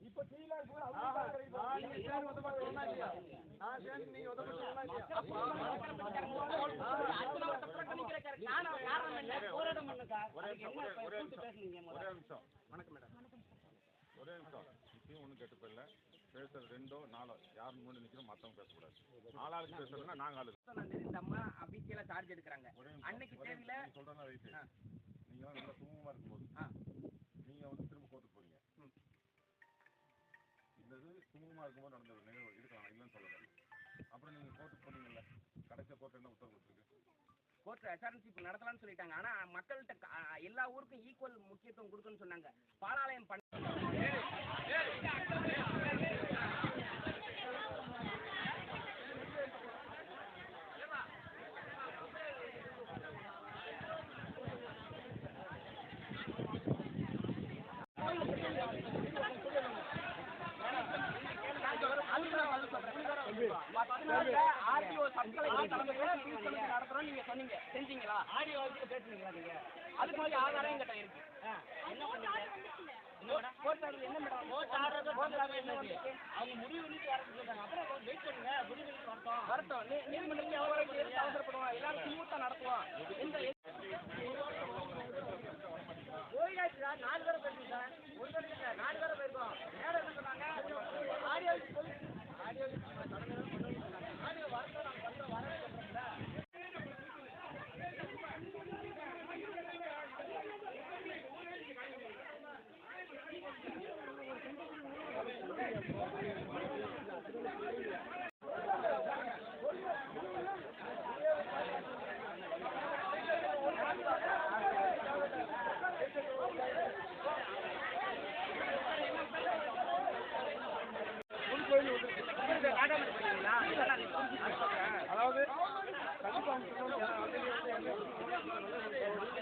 இப்ப டீலா இருக்கு நான் வந்து பாத்தீங்கன்னா இல்லையா நான் சேர்ந்து நீங்க ஒரே நிமிஷம் வணக்கம் மேடம் ஒரே நிமிஷம் ஒன்றும் கெட்டு போயிடல பேசுறது ரெண்டோ நாலோ யார் மூணு நிற்கிறோம் மற்றவங்க பேசக்கூடாது ஆளாளுக்கு பேசுறதுன்னா நாங்க ஆளு இந்த அம்மா அப்படி கீழே சார்ஜ் எடுக்கிறாங்க அன்னைக்கு தேவையில்ல சொல்றேன்னா ரைட்டு நீங்க நல்லா தூங்கமா இருக்கும்போது சுமூகமாக இருக்கும்போது நடந்த ஒரு நிகழ்வு. இருக்கலாம் இல்லைன்னு சொல்லலை. அப்புறம் நீங்கள் கோர்ட்டுக்கு போனீங்கல்ல கடைசி கோர்ட் என்ன உத்தரவு கொடுத்துருக்கு கோர்ட் எஸ்ஆர்என்சி நடத்தலாம்னு சொல்லிட்டாங்க. ஆனால் மக்கள்கிட்ட எல்லா ஊருக்கும் ஈக்குவல் முக்கியத்துவம் கொடுக்குன்னு சொன்னாங்க. பாலாலயம் பண்ண பத்து நாள்ல ஆர்டிஓ சப்கலெக்டர் தலைமையில ஃபீஸ் நடத்துறோம். நீங்க சொன்னீங்க. செஞ்சீங்களா? ஆடியோ வச்சு பேசுனீங்களா நீங்க? அதுக்கு மாதிரி ஆதாரம் எங்கிட்ட இருக்கு. என்ன பண்ணீங்க? கோர்ட் ஆர்டர் என்ன madam? Court order court order என்ன அவங்க முடிவு பண்ணி யாரும் சொல்றாங்க அப்புறம் வெயிட் பண்ணுங்க. முடிவு பண்ணி வரட்டும். வரட்டும். நீ நீதிமன்றத்தில் அதாவது முன்னாடி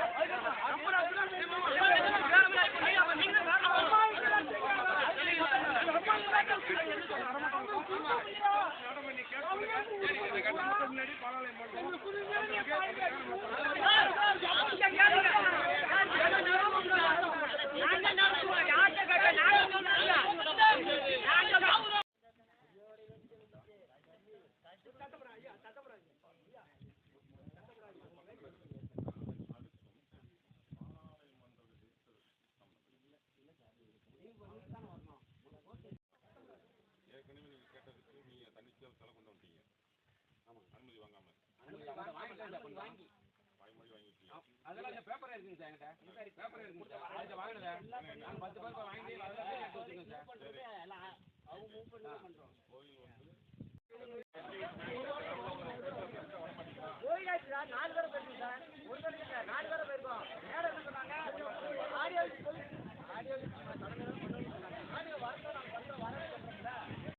வாங்காமல் வாங்கி. அதெல்லாம் இந்த இருக்குங்க சார் என்கிட்ட. பேப்பர் இருக்குங்க சார். அதை வாங்கினதா? நான் பத்து பேப்பர் வாங்கி